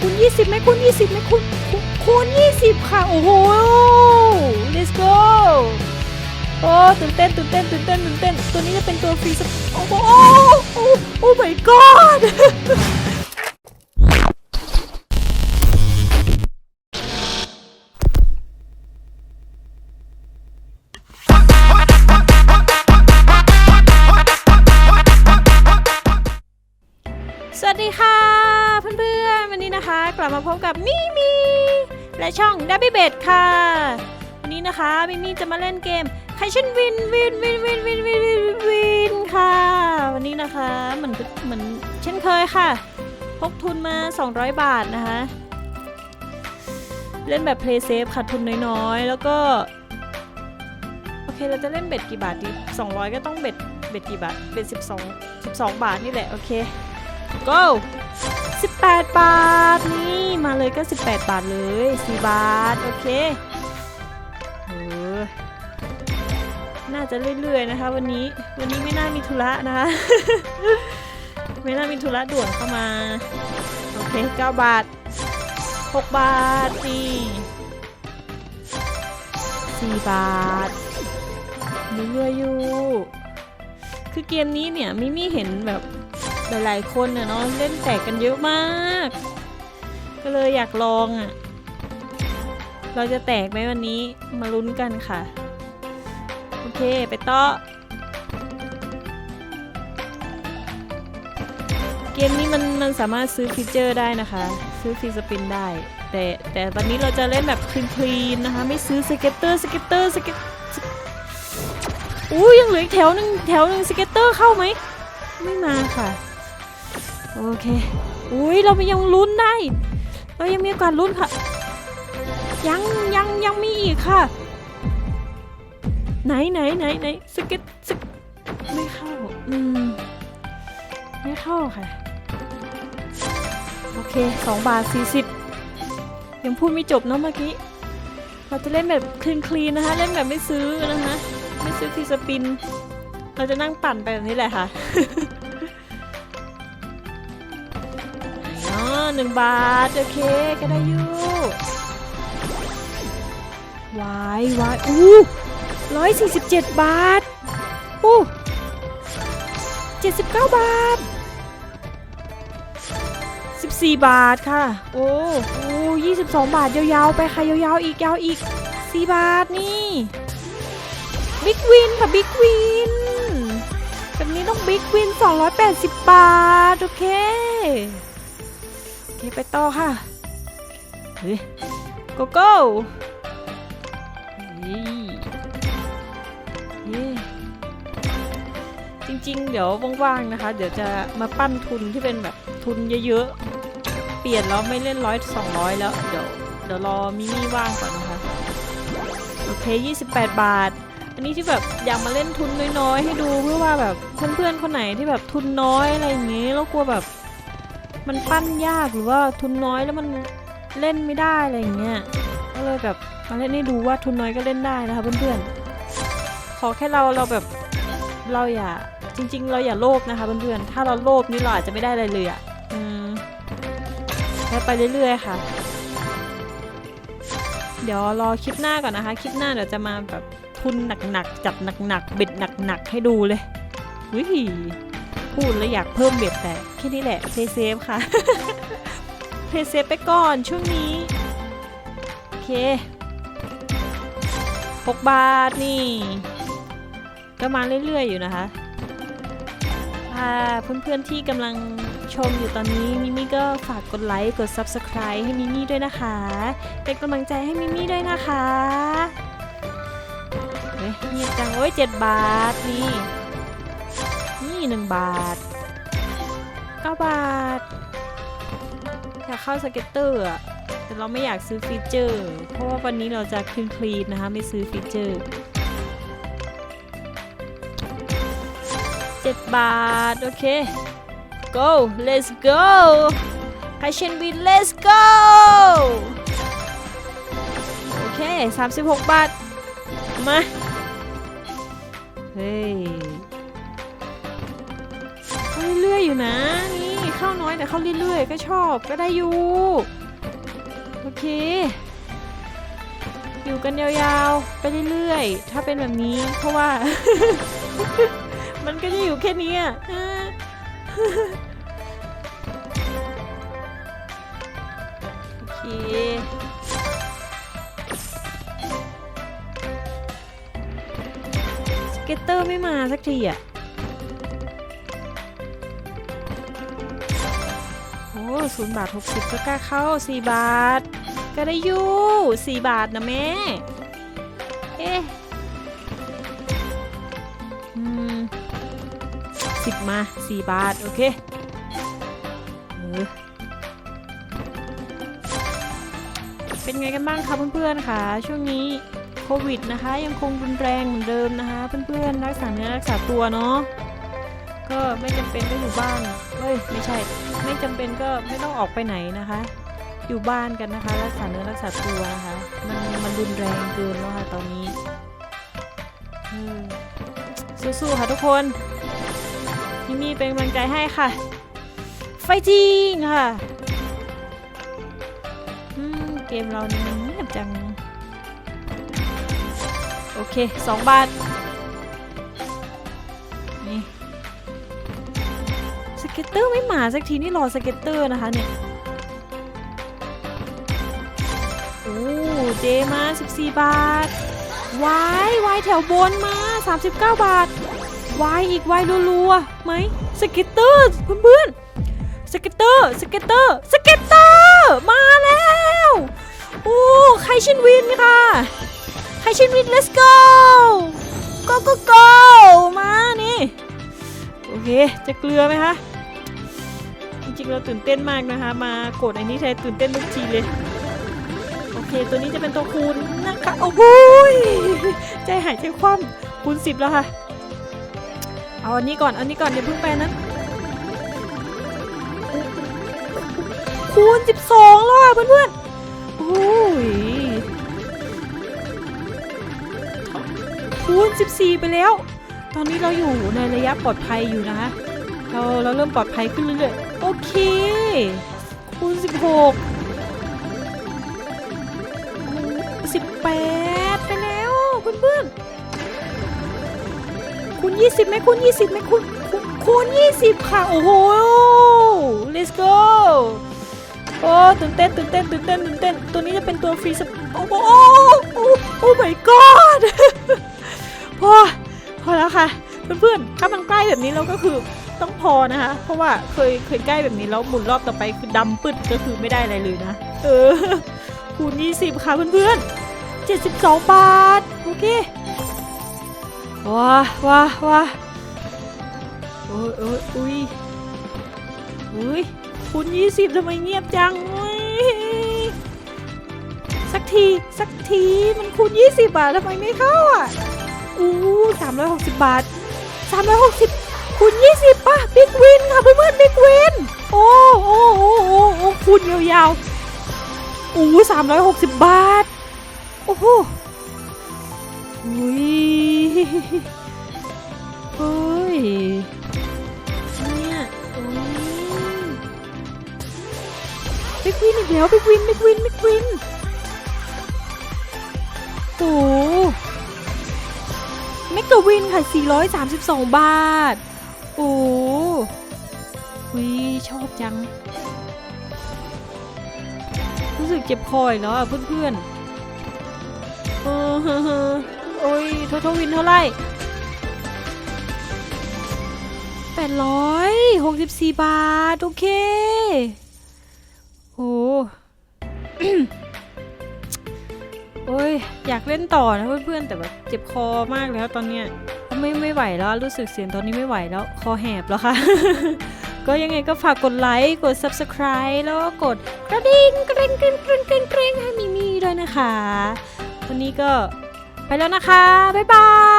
คูณยี่สิบไหมคูณยี่สิบไหมคูณคูณคูณยี่สิบค่ะ โอ้โห let's go โอ้ตื่นเต้นตื่นเต้นตื่นเต้นตื่นเต้น ตัวนี้จะเป็นตัวฟรีสโอ้โหโอ้โอ้โอ้ my god กลับมาพบกับมิมีและช่องดับบิเบดค่ะ วันนี้นะคะมิมีจะมาเล่นเกมใครฉันวินวินวินวินวินวินวินวินค่ะ วันนี้นะคะเหมือนเหมือนเช่นเคยค่ะ พกทุนมา 200 บาทนะคะ เล่นแบบ play safe ค่ะทุนน้อยๆ แล้วก็ โอเคเราจะเล่นเบ็ดกี่บาทดี 200 ก็ต้องเบ็ดเบ็ดกี่บาท เบ็ด 12 12 บาทนี่แหละ โอเค go 18 บาท นี่มาเลยก็ 18 บาทเลย 4 บาท โอเคเออน่าจะเรื่อยๆนะคะ วันนี้วันนี้ไม่น่ามีธุระนะคะ ไม่น่ามีธุระด่วนเข้ามา โอเค 9 บาท 6 บาทนี่4บาทเรื่อยๆอยู่ คือเกมนี้เนี่ยมิมี่เห็นแบบ หลายๆคนน่ะเนาะเล่นแตกกันเยอะมาก ก็เลยอยากลองอะ เราจะแตกไหมวันนี้มาลุ้นกันค่ะ โอเคไปต่อเกมนี้มันมันสามารถซื้อฟีเจอร์ได้นะคะ ซื้อฟีสปินได้ แต่แต่ตอนนี้เราจะเล่นแบบคลีนๆนะคะ ไม่ซื้อสเก็ตเตอร์สเก็ตเตอร์สเก็ตอู้ยังเหลืออีกแถวหนึ่งแถวหนึ่งสเก็ตเตอร์เข้าไหม ไม่มาค่ะ โอเค อุ้ยเรายังลุ้นได้ เรายังมีโอกาสลุ้นค่ะ ยังยังยังมีอีกค่ะ ไหนไหนไหนไหนสเก็ตสกไม่เข้า อืม ไม่เข้าค่ะ โอเคสองบาทสี่สิบยังพูดไม่จบเนอะเมื่อกี้ เราจะเล่นแบบคลีนคลีนนะคะ เล่นแบบไม่ซื้อนะคะ ไม่ซื้อฟรีสปิน เราจะนั่งปั่นไปแบบนี้แหละค่ะ หนึ่งบาท โอเคก็ได้อยู่วายวายอู้ร้อยสี่สิบเจ็ดบาทอู้เจ็ดสิบเก้าบาทสิบสี่บาทค่ะ โอ้โอ้ยี่สิบสองบาทยาวๆ ไปค่ะยาวๆ อีกยาวอีกสี่บาทนี่บิ๊กวินค่ะบิ๊กวินแบบนี้ต้องบิ๊กวิน280บบาท โอเค คไปต่อค่ะเฮ้ยโกโก้เฮ้ยจริงๆ เดี๋ยวว่างๆนะคะ เดี๋ยวจะมาปั้นทุนที่เป็นแบบทุนเยอะๆ เปลี่ยนแล้วไม่เล่นร้อยสองร้อยแล้ว เดี๋ยวเดี๋ยวรอมิมี่ว่างก่อนนะคะ โอเค 28 บาท อันนี้ที่แบบอยากมาเล่นทุนน้อยๆ ให้ดูเพื่อว่าแบบเพื่อนๆ คนไหนที่แบบทุนน้อยอะไรอย่างเงี้ยแล้วกลัวแบบ มันปั้นยากหรือว่าทุนน้อยแล้วมันเล่นไม่ได้อะไรอย่างเงี้ยก็เลยแบบมาเล่นให้ดูว่าทุนน้อยก็เล่นได้นะคะเพื่อนๆขอแค่เราเราแบบเราอย่าจริง ๆ เราอย่าโลภนะคะเพื่อนๆถ้าเราโลภนี่เราอาจจะไม่ได้อะไรเลยอะอืมแค่ไปเรื่อยๆค่ะ เดี๋ยวรอคลิปหน้าก่อนนะคะคลิปหน้าเดี๋ยวจะมาแบบทุนหนักๆจับหนักๆเบ็ดหนักๆให้ดูเลยวิ พูดแล้วอยากเพิ่มเบ็ดแต่แค่นี้แหละเพย์เซฟค่ะเพย์เซฟไปก่อนช่วงนี้ โอเค6บาทนี่ ก็มาเรื่อยๆอยู่นะคะเพื่อนๆที่กำลังชมอยู่ตอนนี้มิมี่ก็ฝากกดไลค์กด Subscribe ให้มิมี่ด้วยนะคะ เป็นกำลังใจให้มิมี่ด้วยนะคะเฮ้ยเงียบจังโอ้ย7บาทนี่ หนึ่งบาทเก้าบาท อยากเข้าสเก็ตเตอร์อะแต่เราไม่อยากซื้อฟีเจอร์ เพราะว่าวันนี้เราจะคลีนคลีนนะคะ ไม่ซื้อฟีเจอร์เจ็ดบาท โอเค go let's go ครเชนวิน let's go โอเค 36 บาท มา เฮ้ย อยู่นะ นี่เข้าน้อยแต่เข้าเรื่อยๆ ก็ชอบก็ได้อยู่ โอเค อยู่กันยาวๆ ไปเรื่อยๆ ถ้าเป็นแบบนี้เพราะว่า มันก็จะอยู่แค่นี้อะโอเคสเก็ตเตอร์ไม่มาสักทีอะ ศูนย์บาทหกสิบก็กล้าเข้าสี่บาท ก็ได้อยู่สี่บาทนะแม่ เอ๊ะอืมสิบมาสี่บาท โอเคเออเป็นไงกันบ้างคะเพื่อนๆคะช่วงนี้โควิดนะคะ ยังคงรุนแรงเหมือนเดิมนะคะ เพื่อนๆรักษาเนื้อรักษาตัวเนาะ ก็ไม่จำเป็นก็อยู่บ้านเฮ้ยไม่ใช่ ไม่จำเป็นก็ไม่ต้องออกไปไหนนะคะ อยู่บ้านกันนะคะ รักษาเนื้อรักษาตัวนะคะ มันมันรุนแรงเกินแล้วค่ะตอนนี้สู้ๆค่ะทุกคนพี่มีเป็นกำลังใจให้ค่ะ ไฟจริงค่ะเกมเรานี่มันเงียบจัง โอเคสองบาท เก็ตเตอร์ไม่มาสักทีนี่รอสเก็ตเตอร์นะคะเนี่ยโอ้เจมา 14 บาทวายวายแถวบนมา 39 บาทวายอีกวายรัวๆไหมสเก็ตเตอร์เพื่อนๆสเก็ตเตอร์สเก็ตเตอร์สเก็ตเตอร์มาแล้วโอ้ใครชินวินค่ะใครชินวิน let's go go go go มานี่โอเค จะเกลือไหมคะ ริง ๆ เราตื่นเต้นมากนะคะ มากดอันนี้แทนตื่นเต้นทุกทีเลย โอเค ตัวนี้จะเป็นตัวคูณนะคะ โอ้โหยใจหายใจคว่ำคูณสิบแล้วค่ะ เอาอันนี้ก่อน อันนี้ก่อนเดี๋ยวเพิ่งไปนั้นคูณ 12 แล้วอะเพื่อนๆโอ้ยคูณ 14 ไปแล้ว ตอนนี้เราอยู่ในระยะปลอดภัยอยู่นะคะ เราเราเริ่มปลอดภัยขึ้นเรื่อยๆ เค คูณ16 18ไปแล้วเพื่อนๆคูณ20ไหมคูณ20ไหมคูณคูณคูณ20ค่ะ โอ้โห let's go โอ้ตื่นเต้นตื่นเต้นตื่นเต้นตื่นเต้น ตัวนี้จะเป็นตัวฟรีสโอ้โหโอ้โอ้ my god พอพอแล้วค่ะ เพื่อนๆถ้ามันใกล้แบบนี้เราก็คือ ต้องพอนะคะ เพราะว่าเคยเคยใกล้แบบนี้แล้วหมุนรอบต่อไปคือดำปึ๊ดก็คือไม่ได้อะไรเลยนะ เออคูณ20 ค่ะเพื่อนๆ 72 บาท โอเค ว้าว้าว้าโอ้ยโอ้ยอุ้ยอุ้ยคูณ20ทำไมเงียบจังสักที สักทีมันคูณ 20 บาททำไมไม่เข้าอะอู้360 บาท 360 คูณ20ป่ะบิ๊กวินค่ะเพื่อนๆบิ๊กวินโอ้โอ้โอ้โอ้โอ้คูณยาวๆอู้360บาท โอ้โหอุ้ยเฮ้ยเนี่ยโอ้ยบิ๊กวินอีกแล้วบิ๊กวินบิ๊กวินบิ๊กวินโอ้เมกะวินค่ะ 432 บาท โอ้หุยชอบจัง รู้สึกเจ็บคออีกแล้วอะเพื่อนๆเออเฮ้อโอ้ยโททวินเท่าไหร่864บาท โอเค โอ้โอ้ย อยากเล่นต่อนะเพื่อนๆ แต่แบบเจ็บคอมากแล้วตอนเนี้ย ไม่ไม่ไหวแล้วรู้สึกเสียงตอนนี้ไม่ไหวแล้วคอแหบแล้วค่ะ ก็ยังไงก็ฝากกดไลค์กด subscribe แล้วก็กดกระดิ่งกระดิ่งกระดิ่งกระดิ่งกระดิ่งให้มีมีด้วยนะคะ วันนี้ก็ไปแล้วนะคะ บ๊ายบาย